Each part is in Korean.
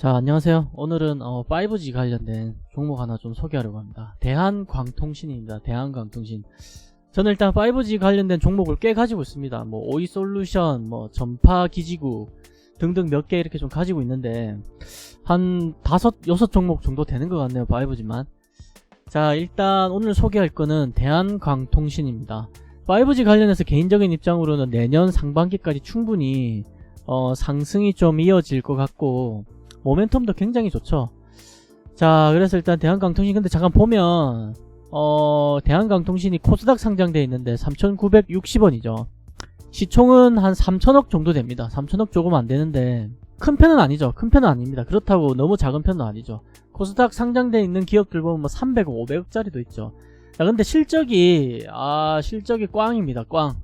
자, 안녕하세요. 오늘은 어, 5G 관련된 종목 하나 좀 소개하려고 합니다. 대한광통신입니다. 대한광통신. 저는 일단 5G 관련된 종목을 꽤 가지고 있습니다. 뭐 오이솔루션, 뭐 전파기지구 등등 몇 개 이렇게 좀 가지고 있는데 한 다섯 여섯 종목 정도 되는 것 같네요. 5G만. 자, 일단 오늘 소개할 거는 대한광통신입니다. 5G 관련해서 개인적인 입장으로는 내년 상반기까지 충분히 어, 상승이 좀 이어질 것 같고 모멘텀도 굉장히 좋죠. 자, 그래서 일단 대한강통신 근데 잠깐 보면 어, 대한강통신이 코스닥 상장돼 있는데 3,960원이죠. 시총은 한 3천억 정도 됩니다. 3천억 조금 안 되는데 큰 편은 아니죠. 큰 편은 아닙니다. 그렇다고 너무 작은 편도 아니죠. 코스닥 상장돼 있는 기업들 보면 뭐 300억, 500억짜리도 있죠. 자, 근데 실적이 아, 실적이 꽝입니다. 꽝.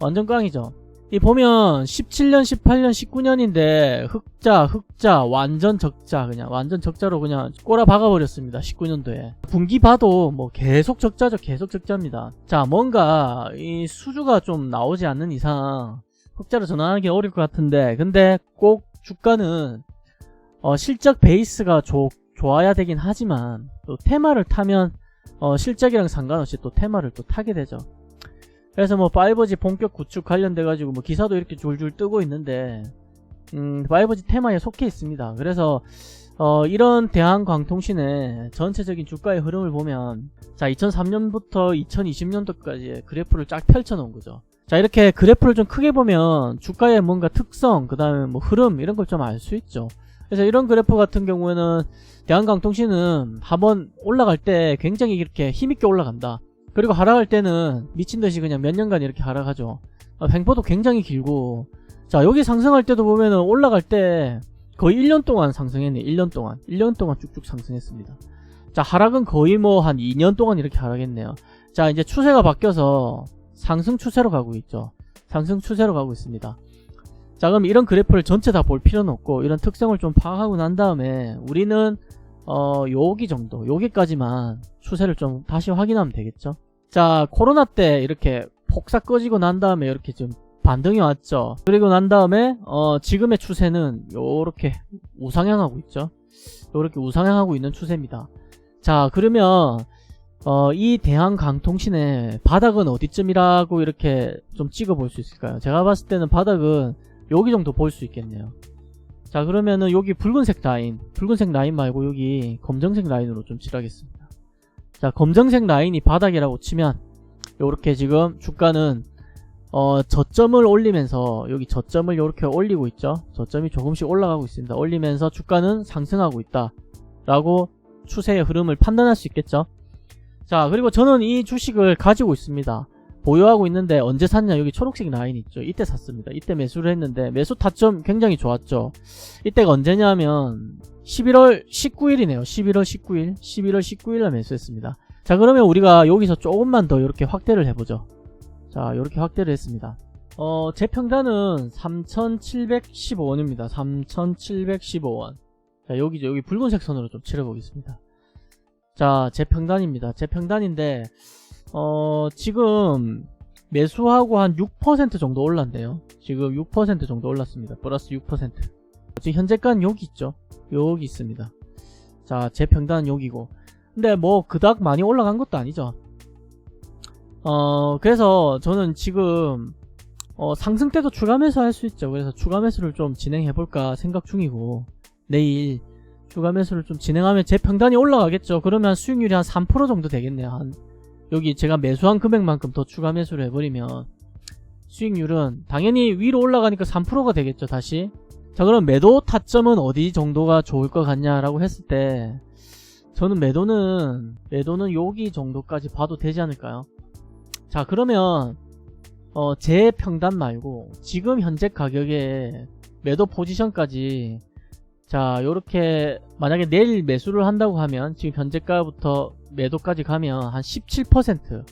완전 꽝이죠. 이 보면 17년, 18년, 19년인데 흑자, 흑자, 완전 적자 그냥 완전 적자로 그냥 꼬라 박아버렸습니다. 19년도에 분기 봐도 뭐 계속 적자죠, 계속 적자입니다. 자, 뭔가 이 수주가 좀 나오지 않는 이상 흑자로 전환하기 어려울 것 같은데 근데 꼭 주가는 어, 실적 베이스가 좋, 좋아야 되긴 하지만 또 테마를 타면 어, 실적이랑 상관없이 또 테마를 또 타게 되죠. 그래서 뭐 5G 본격 구축 관련돼 가지고 뭐 기사도 이렇게 줄줄 뜨고 있는데 음 5G 테마에 속해 있습니다. 그래서 어 이런 대한광통신의 전체적인 주가의 흐름을 보면 자 2003년부터 2020년도까지 그래프를 쫙 펼쳐 놓은 거죠. 자 이렇게 그래프를 좀 크게 보면 주가의 뭔가 특성 그 다음에 뭐 흐름 이런 걸 좀 알 수 있죠. 그래서 이런 그래프 같은 경우에는 대한광통신은 한번 올라갈 때 굉장히 이렇게 힘있게 올라간다. 그리고 하락할 때는 미친 듯이 그냥 몇 년간 이렇게 하락하죠. 어, 횡보도 굉장히 길고. 자 여기 상승할 때도 보면은 올라갈 때 거의 1년 동안 상승했네. 1년 동안. 1년 동안 쭉쭉 상승했습니다. 자 하락은 거의 뭐 한 2년 동안 이렇게 하락했네요. 자 이제 추세가 바뀌어서 상승 추세로 가고 있죠. 상승 추세로 가고 있습니다. 자 그럼 이런 그래프를 전체 다 볼 필요는 없고 이런 특성을 좀 파악하고 난 다음에 우리는 어 여기 정도 여기까지만 추세를 좀 다시 확인하면 되겠죠 자 코로나 때 이렇게 폭삭 꺼지고 난 다음에 이렇게 좀 반등이 왔죠. 그리고 난 다음에 어 지금의 추세는 요렇게 우상향하고 있죠. 요렇게 우상향하고 있는 추세입니다. 자 그러면 어, 이 대한 강통신의 바닥은 어디쯤이라고 이렇게 좀 찍어 볼 수 있을까요? 제가 봤을 때는 바닥은 여기 정도 볼 수 있겠네요. 자 그러면은 여기 붉은색 라인 붉은색 라인 말고 여기 검정색 라인으로 좀 칠하겠습니다 자 검정색 라인이 바닥이라고 치면 요렇게 지금 주가는 어 저점을 올리면서 여기 저점을 요렇게 올리고 있죠. 저점이 조금씩 올라가고 있습니다. 올리면서 주가는 상승하고 있다 라고 추세의 흐름을 판단할 수 있겠죠. 자 그리고 저는 이 주식을 가지고 있습니다 보유하고 있는데 언제 샀냐? 여기 초록색 라인 있죠. 이때 샀습니다. 이때 매수를 했는데 매수 타점 굉장히 좋았죠. 이때가 언제냐면 11월 19일이네요. 11월 19일. 11월 19일에 매수했습니다. 자 그러면 우리가 여기서 조금만 더 이렇게 확대를 해보죠. 자 이렇게 확대를 했습니다. 어 제 평단은 3715원입니다. 3715원. 자 여기죠. 여기 붉은색 선으로 좀 칠해보겠습니다. 자 제 평단입니다. 제 평단인데 어 지금 매수하고 한 6% 정도 올랐네요. 지금 6% 정도 올랐습니다. 플러스 6% 지금 현재가는 여기 있죠. 여기 있습니다. 자 제 평단은 여기고. 근데 뭐 그닥 많이 올라간 것도 아니죠. 어 그래서 저는 지금 어 상승 때도 추가 매수 할 수 있죠. 그래서 추가 매수를 좀 진행해 볼까 생각 중이고. 내일 추가 매수를 좀 진행하면 제 평단이 올라가겠죠. 그러면 수익률이 한 3% 정도 되겠네요. 한 여기 제가 매수한 금액만큼 더 추가 매수를 해버리면 수익률은 당연히 위로 올라가니까 3%가 되겠죠 다시. 자 그럼 매도 타점은 어디 정도가 좋을 것 같냐라고 했을 때 저는 매도는 매도는 여기 정도까지 봐도 되지 않을까요? 자 그러면 어, 제 평단 말고 지금 현재 가격에 매도 포지션까지 자 요렇게 만약에 내일 매수를 한다고 하면 지금 현재가부터 매도까지 가면 한 17%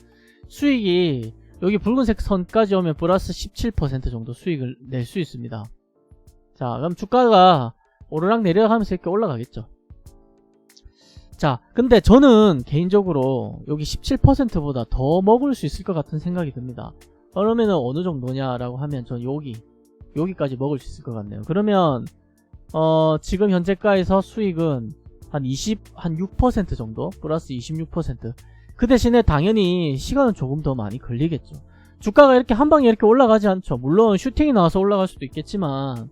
수익이 여기 붉은색 선까지 오면 플러스 17% 정도 수익을 낼 수 있습니다. 자 그럼 주가가 오르락 내리락 하면서 이렇게 올라가겠죠. 자 근데 저는 개인적으로 여기 17%보다 더 먹을 수 있을 것 같은 생각이 듭니다. 그러면은 어느 정도냐 라고 하면 전 여기 여기까지 먹을 수 있을 것 같네요. 그러면 어, 지금 현재가에서 수익은 한 20, 한 6% 정도? 플러스 26%. 그 대신에 당연히 시간은 조금 더 많이 걸리겠죠. 주가가 이렇게 한 방에 이렇게 올라가지 않죠. 물론 슈팅이 나와서 올라갈 수도 있겠지만,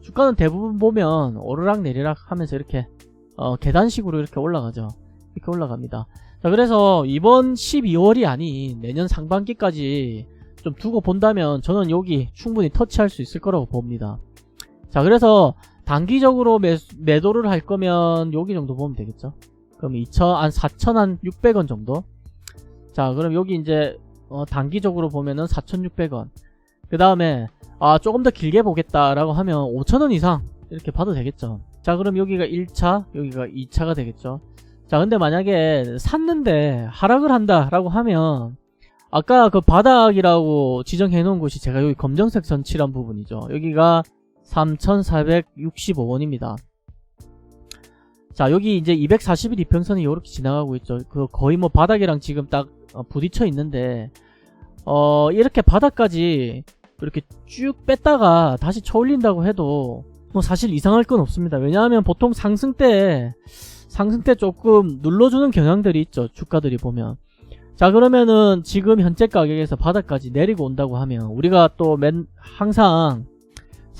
주가는 대부분 보면 오르락 내리락 하면서 이렇게, 어, 계단식으로 이렇게 올라가죠. 이렇게 올라갑니다. 자, 그래서 이번 12월이 아닌 내년 상반기까지 좀 두고 본다면 저는 여기 충분히 터치할 수 있을 거라고 봅니다. 자, 그래서 단기적으로 매, 매도를 할 거면 여기 정도 보면 되겠죠. 그럼 2천, 한 4천 한 600원 정도? 자, 그럼 여기 이제, 어, 단기적으로 보면은 4,600원. 그 다음에, 아, 조금 더 길게 보겠다라고 하면 5,000원 이상 이렇게 봐도 되겠죠. 자, 그럼 여기가 1차, 여기가 2차가 되겠죠. 자, 근데 만약에 샀는데 하락을 한다라고 하면, 아까 그 바닥이라고 지정해 놓은 곳이 제가 여기 검정색 전칠한 부분이죠. 여기가 3,465원입니다. 자, 여기 이제 240일 이평선이 이렇게 지나가고 있죠. 그 거의 뭐 바닥이랑 지금 딱 어, 부딪혀 있는데, 어, 이렇게 바닥까지 이렇게 쭉 뺐다가 다시 쳐올린다고 해도 뭐 사실 이상할 건 없습니다. 왜냐하면 보통 상승 때, 상승 때 조금 눌러주는 경향들이 있죠. 주가들이 보면. 자, 그러면은 지금 현재 가격에서 바닥까지 내리고 온다고 하면 우리가 또 맨, 항상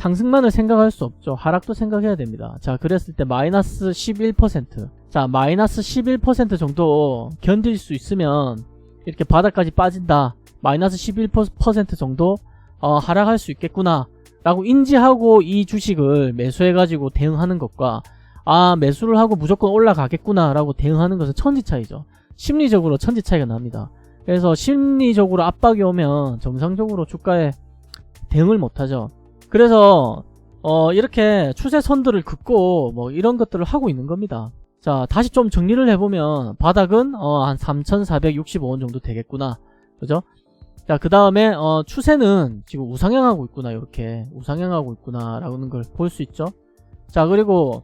상승만을 생각할 수 없죠. 하락도 생각해야 됩니다. 자, 그랬을 때 마이너스 11%. 자, 마이너스 11% 정도 견딜 수 있으면 이렇게 바닥까지 빠진다. 마이너스 11% 정도 어, 하락할 수 있겠구나. 라고 인지하고 이 주식을 매수해가지고 대응하는 것과 아, 매수를 하고 무조건 올라가겠구나. 라고 대응하는 것은 천지 차이죠. 심리적으로 천지 차이가 납니다. 그래서 심리적으로 압박이 오면 정상적으로 주가에 대응을 못하죠. 그래서 어 이렇게 추세선들을 긋고 뭐 이런 것들을 하고 있는 겁니다. 자 다시 좀 정리를 해보면 바닥은 어 한 3,465원 정도 되겠구나. 그죠? 자그 다음에 어 추세는 지금 우상향하고 있구나 이렇게 우상향하고 있구나 라는 걸 볼 수 있죠. 자 그리고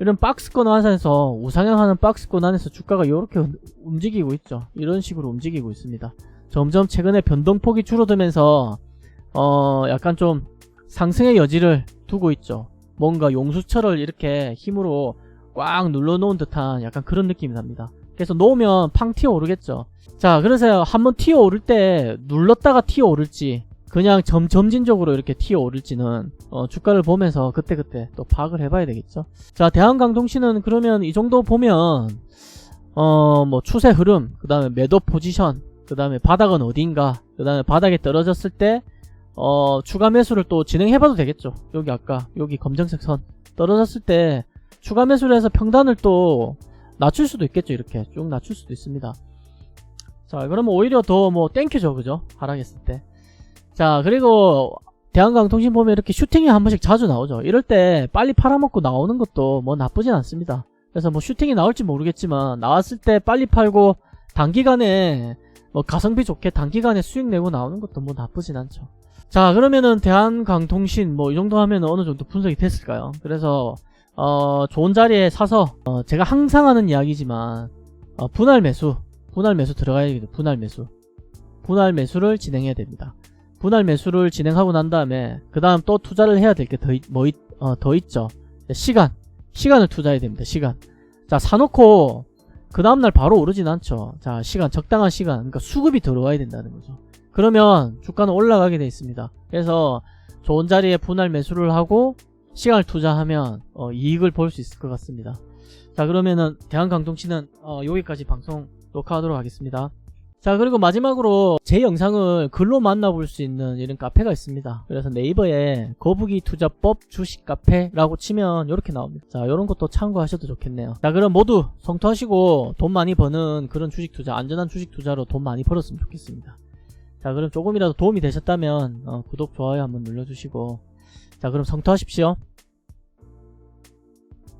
이런 박스권 안에서 우상향하는 박스권 안에서 주가가 이렇게 움직이고 있죠. 이런 식으로 움직이고 있습니다. 점점 최근에 변동폭이 줄어들면서 어 약간 좀 상승의 여지를 두고 있죠. 뭔가 용수철을 이렇게 힘으로 꽉 눌러놓은 듯한 약간 그런 느낌이 납니다. 그래서 놓으면 팡 튀어 오르겠죠. 자, 그래서 한번 튀어 오를 때 눌렀다가 튀어 오를지 그냥 점, 점진적으로 이렇게 튀어 오를지는 어, 주가를 보면서 그때그때 또 파악을 해봐야 되겠죠. 자, 대한강동시는 그러면 이 정도 보면 어, 뭐 추세 흐름, 그 다음에 매도 포지션, 그 다음에 바닥은 어딘가, 그 다음에 바닥에 떨어졌을 때 어, 추가 매수를 또 진행해봐도 되겠죠. 여기 아까, 여기 검정색 선. 떨어졌을 때, 추가 매수를 해서 평단을 또 낮출 수도 있겠죠. 이렇게. 쭉 낮출 수도 있습니다. 자, 그러면 오히려 더 뭐 땡큐죠. 그죠? 하락했을 때. 자, 그리고, 대한강통신 보면 이렇게 슈팅이 한 번씩 자주 나오죠. 이럴 때 빨리 팔아먹고 나오는 것도 뭐 나쁘진 않습니다. 그래서 뭐 슈팅이 나올지 모르겠지만, 나왔을 때 빨리 팔고, 단기간에, 뭐 가성비 좋게 단기간에 수익 내고 나오는 것도 뭐 나쁘진 않죠. 자 그러면은 대한강통신 뭐 이 정도 하면 어느 정도 분석이 됐을까요? 그래서 어 좋은 자리에 사서 어 제가 항상 하는 이야기지만 어 분할 매수 분할 매수 들어가야 됩니다. 분할 매수 분할 매수를 진행해야 됩니다. 분할 매수를 진행하고 난 다음에 그 다음 또 투자를 해야 될 게더 뭐, 어, 더 있죠. 시간 시간을 투자해야 됩니다. 시간 자 사놓고 그 다음날 바로 오르진 않죠. 자 시간 적당한 시간 그러니까 수급이 들어와야 된다는 거죠. 그러면 주가는 올라가게 돼 있습니다. 그래서 좋은 자리에 분할 매수를 하고 시간을 투자하면 어, 이익을 볼 수 있을 것 같습니다. 자 그러면은 대한강동치는 어, 여기까지 방송 녹화하도록 하겠습니다. 자 그리고 마지막으로 제 영상을 글로 만나볼 수 있는 이런 카페가 있습니다. 그래서 네이버에 거북이 투자법 주식 카페라고 치면 이렇게 나옵니다. 자 이런 것도 참고하셔도 좋겠네요. 자 그럼 모두 성투하시고 돈 많이 버는 그런 주식 투자 안전한 주식 투자로 돈 많이 벌었으면 좋겠습니다. 자 그럼 조금이라도 도움이 되셨다면 어, 구독 좋아요 한번 눌러주시고. 자 그럼 성투하십시오